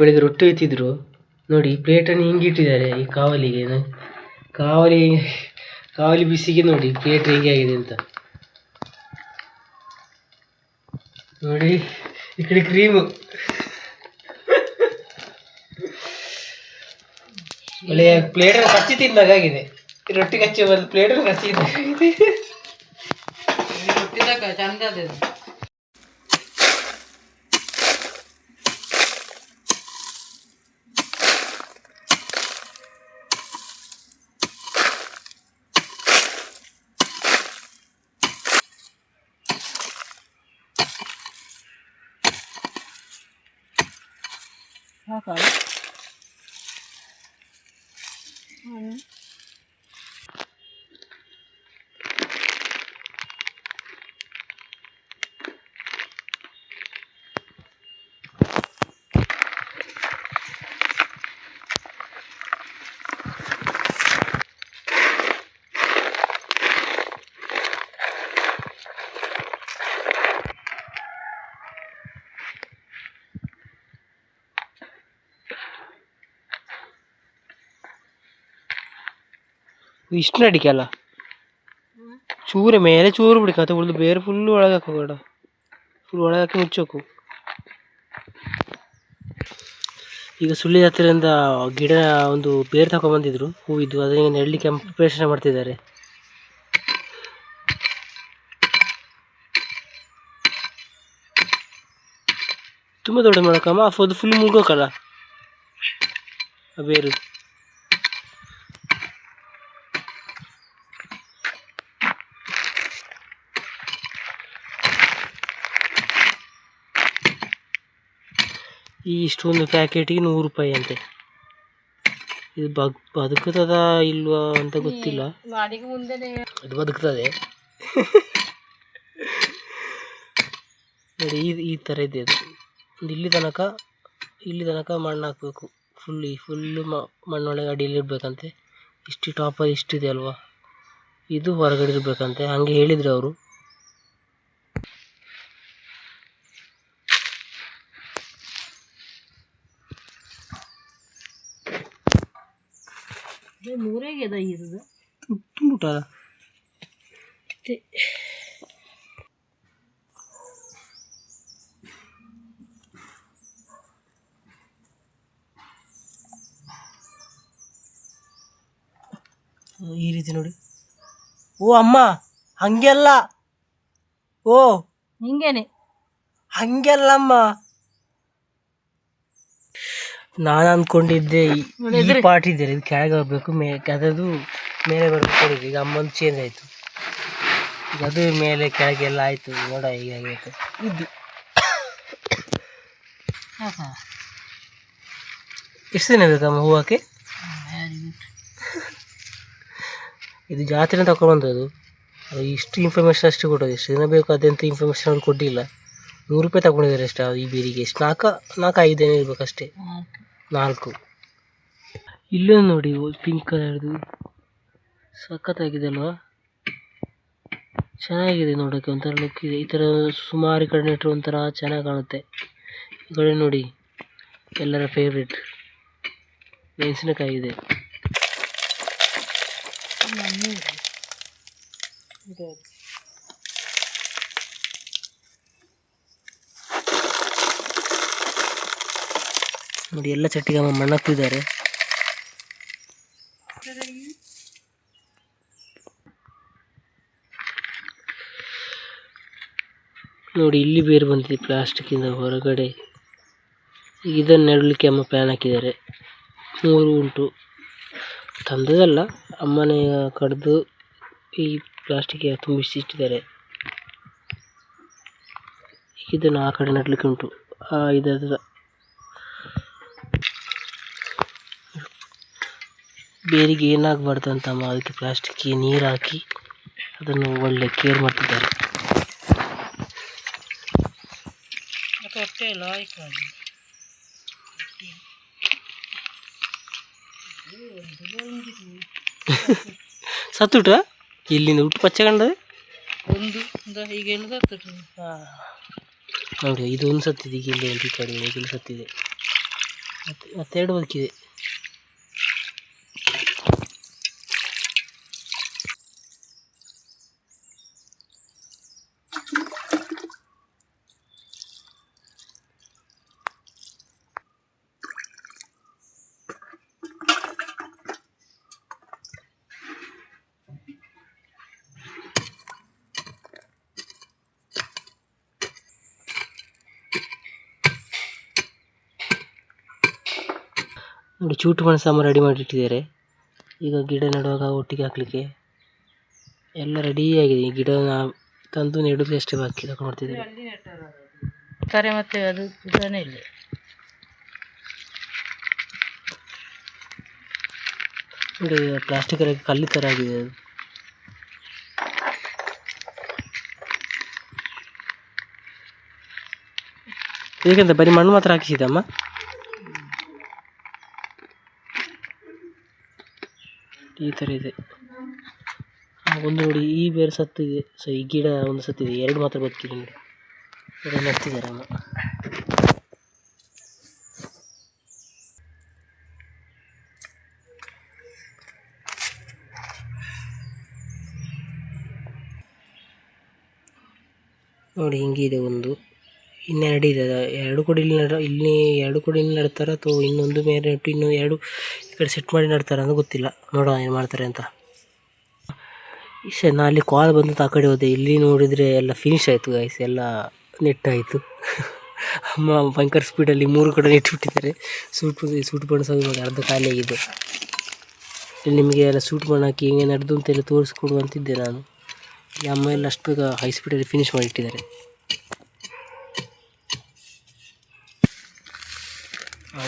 ಬೆಳಿಗ್ಗೆ ರೊಟ್ಟಿ ಇತ್ತಿದ್ರು ನೋಡಿ, ಪ್ಲೇಟನ್ನು ಹಿಂಗೆ ಇಟ್ಟಿದ್ದಾರೆ ಈ ಕಾವಲಿಗೆ. ಕಾವಲಿ ಕಾವಲಿ ಬಿಸಿಗೆ ನೋಡಿ, ಪ್ಲೇಟ್ ಹೇಗೆ ಆಗಿದೆ ಅಂತ. ನೋಡಿ, ಈ ಕಡೆ ಕ್ರೀಮು ಒಳ್ಳೆಯ ಪ್ಲೇಟನ್ನು ಕಚ್ಚಿ ತಿಂದಾಗಿದೆ ರೊಟ್ಟಿ ಕಚ್ಚಿ ಬಂದು ಪ್ಲೇಟನ್ನು ಕಚ್ಚಿ ತಿಂದಾಗಿದೆ ಹುಟ್ಟಿದಾಗ ಚಂದ ಅದ ಇಷ್ಟು ಅಡಿಕೆ ಅಲ್ಲ ಚೂರೆ ಮೇಲೆ ಚೂರು ಬಿಡಿಕ ಕತೆ ಉಳಿದು ಬೇರೆ ಫುಲ್ ಒಳಗೆ ಹಾಕೋಬೇಡ ಫುಲ್ ಒಳಗೆ ಹಾಕಿ ಮುಚ್ಚೋಕು ಈಗ ಸುಳ್ಳಿ ಹತ್ತಿರದಿಂದ ಗಿಡ ಒಂದು ಬೇರು ತಗೊಂಡ್ಬಂದಿದ್ರು ಹೂವಿದ್ದು ಅದನ್ನ ನೆಡಲಿಕ್ಕೆ ಪ್ರಿಪರೇಷನ್ ಮಾಡ್ತಿದ್ದಾರೆ ತುಂಬ ದೊಡ್ಡ ಮಾಡಕ್ಕಮ್ಮ ಅದು ಫುಲ್ ಮುಗೋಕಲ್ಲ ಬೇರು ಈ ಇಷ್ಟೊಂದು ಪ್ಯಾಕೆಟಿಗೆ ನೂರು ರೂಪಾಯಿ ಅಂತೆ. ಇದು ಬಗ್ ಬದುಕುತ್ತದ ಇಲ್ವಾ ಅಂತ ಗೊತ್ತಿಲ್ಲ. ಇದು ಅದು ಬದುಕ್ತದೆ. ನೋಡಿ ಈ ಈ ಥರ ಇದೆ ಅದು. ಇಲ್ಲಿ ತನಕ ಇಲ್ಲಿ ತನಕ ಮಣ್ಣು ಹಾಕಬೇಕು. ಫುಲ್ ಈ ಫುಲ್ಲು ಮಣ್ಣೊಳಗೆ ಅಡಿಯಲ್ಲಿ ಇರಬೇಕಂತೆ ಇಷ್ಟು ಟಾಪಲ್ಲಿ ಇಷ್ಟಿದೆ ಅಲ್ವಾ? ಇದು ಹೊರಗಡೆ ಇರಬೇಕಂತೆ ಹಾಗೆ ಹೇಳಿದರು ಅವರು. ಮೂರೇಗೆ ಗೆದ ಇರುದು ತುಂಬಿಟ್ಟಲ್ಲ ಈ ರೀತಿ ನೋಡಿ. ಓ ಅಮ್ಮ ಹಂಗೆಲ್ಲ. ಓ. ಹಿಂಗೇನೆ. ಹಂಗೆಲ್ಲಮ್ಮ. ನಾನು ಅಂದ್ಕೊಂಡಿದ್ದೆ ಈ- ಈ ಪಾರ್ಟ್ ಇದೆಯಲ್ಲ ಇದು ಕೆಳಗೆ ಬರಬೇಕು ಮೇ ಅದದು ಮೇಲೆ ಬರಬೇಕು ಈಗ ಅಮ್ಮಂದು ಚೇಂಜ್ ಆಯಿತು. ಈಗ ಅದು ಮೇಲೆ ಕೆಳಗೆ ಎಲ್ಲ ಆಯಿತು. ನೋಡ ಈಗ ಆಗೈತೆ. ಇದು. ಎಷ್ಟು ದಿನ ಬೇಕಮ್ಮ ಹೂವಕ್ಕೆ ಇದು ಜಾತ್ರೆ ತಗೊಂಡ್ಬಂದದ್ದು ಅದು ಇಷ್ಟು ಇನ್ಫಾರ್ಮೇಷನ್ ಅಷ್ಟು ಕೊಡೋದು ಎಷ್ಟು ದಿನ ಬೇಕು ಅದೆಂತ ಇನ್ಫಾರ್ಮೇಷನ್ ಅವ್ರು ಕೊಟ್ಟಿಲ್ಲ. ನೂರು ರೂಪಾಯಿ ತಗೊಂಡಿದ್ದಾರೆ ಅಷ್ಟೇ ಈ ಬೀರಿಗೆ. ಎಷ್ಟು ನಾಲ್ಕು ನಾಲ್ಕು ಐದು ದಿನ ಇರ್ಬೇಕು ಅಷ್ಟೇ ನಾಲ್ಕು. ಇಲ್ಲೊಂದು ನೋಡಿ ಪಿಂಕ್ ಕಲರ್ದು. ಸಖತ್ತಾಗಿದೆ ಅಲ್ವಾ ಚೆನ್ನಾಗಿದೆ ನೋಡೋಕ್ಕೆ ಒಂಥರ ಲುಕ್ ಇದೆ. ಈ ಥರ ಸುಮಾರು ಈ ಕಡೆ ನೆಟ್ಟರು ಒಂಥರ ಚೆನ್ನಾಗಿ ಕಾಣುತ್ತೆ. ಈ ಕಡೆ ನೋಡಿ ಎಲ್ಲರ ಫೇವ್ರೆಟ್ ಮೆಣಸಿನಕಾಯಿ ಇದೆ. ನೋಡಿ, ಎಲ್ಲ ಚಟ್ಟಿಗೆ ಅಮ್ಮ ಮಣ್ಣು ನೋಡಿ, ಇಲ್ಲಿ ಬೇರೆ ಬಂದಿದೆ ಪ್ಲಾಸ್ಟಿಕ್ಕಿಂದ ಹೊರಗಡೆ. ಇದನ್ನು ನೆಡಲಿಕ್ಕೆ ಅಮ್ಮ ಪ್ಲ್ಯಾನ್ ಹಾಕಿದ್ದಾರೆ. ಮೂರು ಉಂಟು. ತಂದದಲ್ಲ ಅಮ್ಮನೇ ಕಡಿದು ಈ ಪ್ಲಾಸ್ಟಿಕ್ಗೆ ತುಂಬಿಸಿ ಇಟ್ಟಿದ್ದಾರೆ. ಇದನ್ನು ಆ ಕಡೆ ನೆಡಲಿಕ್ಕೆ ಉಂಟು. ಆ ಬೇರಿಗೆ ಏನಾಗಬಾರ್ದು ಅಂತ ಅದಕ್ಕೆ ಪ್ಲಾಸ್ಟಿಕ್ಗೆ ನೀರು ಹಾಕಿ ಅದನ್ನು ಒಳ್ಳೆ ಕೇರ್ ಮಾಡ್ತಿದ್ದಾರೆ. ಸತ್ತುಟ ಇಲ್ಲಿಂದ ಉಟ್ಟು ಪಚ್ಚೆ ಕಂಡದೆ ಒಂದು ಈಗ. ನೋಡಿ ಇದೊಂದು ಸತ್ತಿದೆ ಈಗ ಇಲ್ಲಿ ಕಡೆ ಇಲ್ಲಿ ಸತ್ತಿದೆ. ಮತ್ತೆರಡು ಬದುಕಿದೆ. ನೋಡಿ ಚೂಟು ಮೆಣಸಮ್ಮ ರೆಡಿ ಮಾಡಿಟ್ಟಿದ್ದಾರೆ. ಈಗ ಗಿಡ ನೆಡುವಾಗ ಒಟ್ಟಿಗೆ ಹಾಕ್ಲಿಕ್ಕೆ ಎಲ್ಲ ರೆಡಿ ಆಗಿದೆ. ಈ ಗಿಡ ತಂದು ನೆಡೋದು ಅಷ್ಟೇ ಬಾಕಿ ಇದೆ ಮಾಡ್ತಿದ್ದಾರೆ ತಾರೆ ಮತ್ತೆ ಅದು ಇದನ್ನೇ ಇಲ್ಲ. ನೋಡಿ ಪ್ಲಾಸ್ಟಿಕ್ ಕಲ್ಲಿ ಥರ ಆಗಿದೆ ಅದು. ಏಕೆಂತ ಬರೀ ಮಣ್ಣು ಮಾತ್ರ ಹಾಕಿಸಿದಮ್ಮ ಈ ಥರ ಇದೆ. ಒಂದು ನೋಡಿ, ಈ ಬೇರೆ ಸತ್ತಿದೆ ಸೊ ಈ ಗಿಡ ಒಂದು ಸತ್ತಿದೆ ಎರಡು ಮಾತ್ರ ಬದುಕಿದೆ ನೋಡಿ. ಎರಡು ಅವನು ನೋಡಿ ಹಿಂಗಿದೆ ಒಂದು. ಇನ್ನೆರಡು ಇದೆ. ಎರಡು ಕೂಡ ಇಲ್ಲಿ ನಡ ಇಲ್ಲಿ ಎರಡು ಕೂಡ ಇಲ್ಲಿ ನಡ್ತಾರೆ? ಅಥವಾ ಇನ್ನೊಂದು ಮೇಲೆ ನೆಟ್ಟು ಇನ್ನು ಎರಡು ಕಡೆ ಸೆಟ್ ಮಾಡಿ ನಡ್ತಾರೆ ಅಂತ ಗೊತ್ತಿಲ್ಲ. ನೋಡೋಣ ಏನು ಮಾಡ್ತಾರೆ ಅಂತ. ಇಷ್ಟ ನಾ ಅಲ್ಲಿ ಕಾಲ್ ಬಂದು ಆ ಕಡೆ ಹೋದೆ. ಇಲ್ಲಿ ನೋಡಿದರೆ ಎಲ್ಲ ಫಿನಿಶ್ ಆಯಿತು ಗೈಸ್ ಎಲ್ಲ ನೆಟ್ಟಾಯಿತು ಅಮ್ಮ, ಭಯಂಕರ ಸ್ಪೀಡಲ್ಲಿ ಮೂರು ಕಡೆ ನೆಟ್ಟುಬಿಟ್ಟಿದ್ದಾರೆ ಸೂಟ್ ಸೂಟ್ ಬಣ್ಣ ಸಹ ನೋಡಿ, ಅರ್ಧ ಖಾಲಿ ಆಗಿದೆ. ಇಲ್ಲಿ ನಿಮಗೆ ಎಲ್ಲ ಸೂಟ್ ಬಣ್ಣ ಹಾಕಿ ಹಿಂಗೆ ನಡೆದು ಅಂತೆಲ್ಲ ತೋರಿಸ್ಕೊಡು ಅಂತಿದ್ದೆ ನಾನು. ಇಲ್ಲಿ ಅಮ್ಮ ಎಲ್ಲ ಅಷ್ಟು ಬೇಗ ಹೈ ಸ್ಪೀಡಲ್ಲಿ ಫಿನಿಶ್ ಮಾಡಿಟ್ಟಿದ್ದಾರೆ.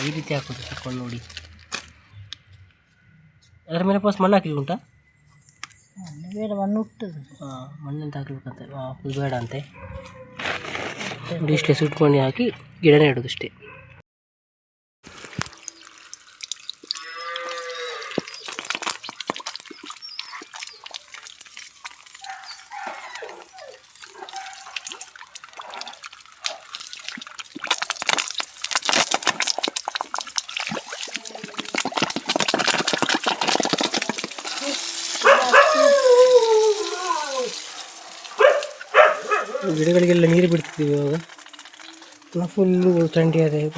ಈ ರೀತಿ ಹಾಕೋದು ಹಾಕೊಂಡು ನೋಡಿ. ಅದರ ಮೇಲೆ ಪಾಸ್ ಮಣ್ಣು ಹಾಕಿ ಉಂಟಾ? ಬೇಡ ಮಣ್ಣು ಹುಟ್ಟದು ಹಾಂ ಮಣ್ಣಂತ ಹಾಕಬೇಕಂತೆ. ಹಾಂ ಬೇಡ ಅಂತೆ. ಇಷ್ಟೇ ಸುಟ್ಕೊಂಡು ಹಾಕಿ ಗಿಡ ನೆಡೋದು ಅಷ್ಟೇ ಗಿಡಗಳಿಗೆಲ್ಲ ನೀರು ಬಿಡ್ತಿದ್ದೀವಿ ಇವಾಗ. ಎಲ್ಲ ಫುಲ್ಲು ಥಂಡಿ ಅದೇ ಈಗ.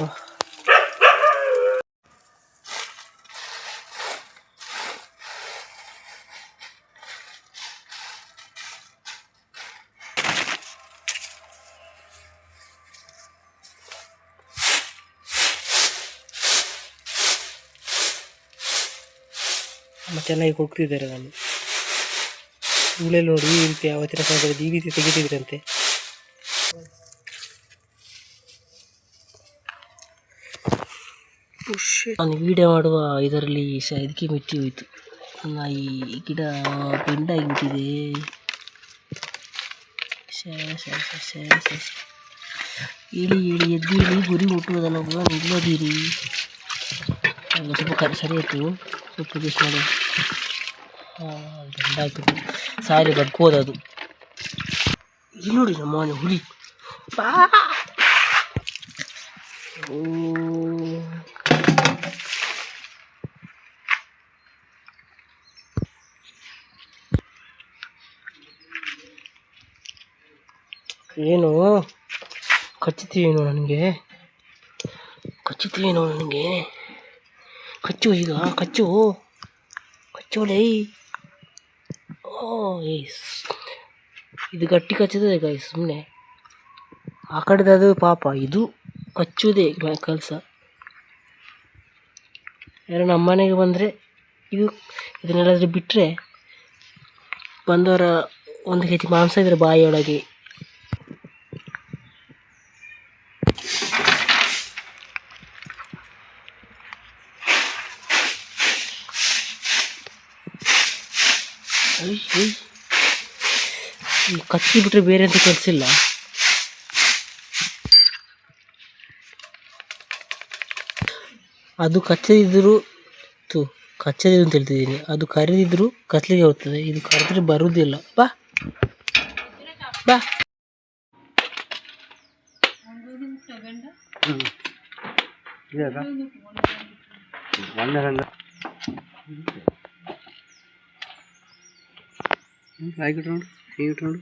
ಚೆನ್ನಾಗಿ ಕೊಡ್ತಿದ್ದಾರೆ ನಾನು ಉಳೆಲ್ಲ ನೋಡಿ ಈ ರೀತಿ ಅವತ್ತಿನ ಕಾಲದಲ್ಲಿ ಈ ರೀತಿ ತೆಗಿತಿದ್ರಂತೆ ನಾನು ವಿಡಿಯೋ ಮಾಡುವ ಇದರಲ್ಲಿ ಸ ಇದಕ್ಕೆ ಮೆಚ್ಚಿ ಹೋಯಿತು. ನನ್ನ ಈ ಗಿಡ ಬೆಂಡಾಗಿಬಿಟ್ಟಿದೆ. ಇಳಿ ಇಳಿ ಎದ್ದು ಇಳಿ ಗುರಿ ಮುಟ್ಟುವುದನ್ನು ಕೂಡ ನಿಲ್ಲೋದಿರಿ. ಸ್ವಲ್ಪ ಕರೆ ಸರಿ ಆಯಿತು. ಸ್ವಲ್ಪ ದಿವಸ ಮಾಡಿ. ಸಾರಿ ಬಗ್ಗೋದು ಅದು ಇಲ್ಲಿ ನೋಡಿ ನಮ್ಮ ಮನೆ ಹುಲಿ ಓ. ಏನು? ಕಚ್ಚುತ್ತೀವೇನೋ ನನಗೆ. ಕಚ್ಚುತ್ತೀವೇನೋ ನನಗೆ. ಕಚ್ಚು ಈಗ, ಕಚ್ಚು. ಕಚ್ಚು ಓ ಏಸ್ ಇದು ಗಟ್ಟಿ ಕಚ್ಚಿದೆ ಗಾಯ್ಸ್ ಸುಮ್ಮನೆ ಆ ಕಡೆದಾದ್ರು ಪಾಪ, ಇದು ಕಚ್ಚುವುದೇ ಕೆಲಸ. ಯಾರು ನಮ್ಮ ಮನೆಗೆ ಬಂದರೆ ಇದು, ಇದನ್ನೆಲ್ಲಾದರೂ ಬಿಟ್ಟರೆ ಬಂದವರ ಒಂದು ಜಿ ಮಾಂಸ ಇದ್ರೆ ಬಾಯಿಯೊಳಗೆ ಕಚ್ಚಿ ಬಿಟ್ರೆ ಬೇರೆ ಅಂತ ಕೆಲಸ ಇಲ್ಲ. ಅದು ಕಚ್ಚದಿದ್ರು ತು ಅಂತ ಹೇಳ್ತಿದ್ದೀನಿ. ಅದು ಕರೆದಿದ್ರು ಕತ್ಲಿಗೆ ಹೋಗ್ತದೆ. ಇದು ಕರೆದ್ರೆ ಬರುವುದಿಲ್ಲ ಬಾ. ಬಾ. రాయికుంటున్నాడు ఏమిటున్నాడు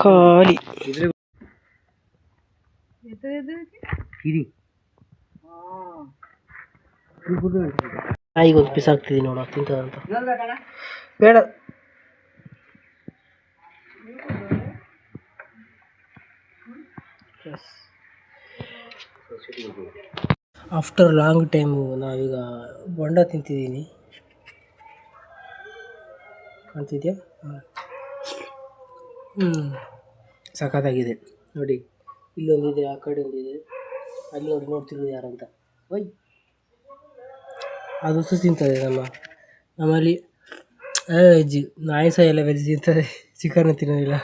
ఖాళీ. ಹಾಗೆ ಒಂದು ಪೀಸ್ ಆಗ್ತಿದ್ದೀನಿ ನೋಡು ತಿಂತದಂತ ಬೇಡ ಆಫ್ಟರ್ ಲಾಂಗ್ ಟೈಮು ನಾವೀಗ ಬೊಂಡ ತಿಂತಿದ್ದೀನಿ ಅಂತಿದ್ಯಾ? ಹ್ಞೂ ಸಖತ್ತಾಗಿದೆ ನೋಡಿ, ಇಲ್ಲೊಂದಿದೆ, ಆ ಕಡೆ ಒಂದಿದೆ ಅಲ್ಲಿ ನೋಡಿ, ನೋಡ್ತಿರೋದು ಯಾರಂತ. ಓಯ್! ಅದು ಸಹ ತಿಂತದೆ ನಮ್ಮ, ನಮ್ಮಲ್ಲಿ ವೆಜ್ ನಾಯಿ ಸಹ ಎಲ್ಲ ವೆಜ್ ತಿಂತದೆ. ಚಿಕನ್ ತಿನ್ನೋದಿಲ್ಲ.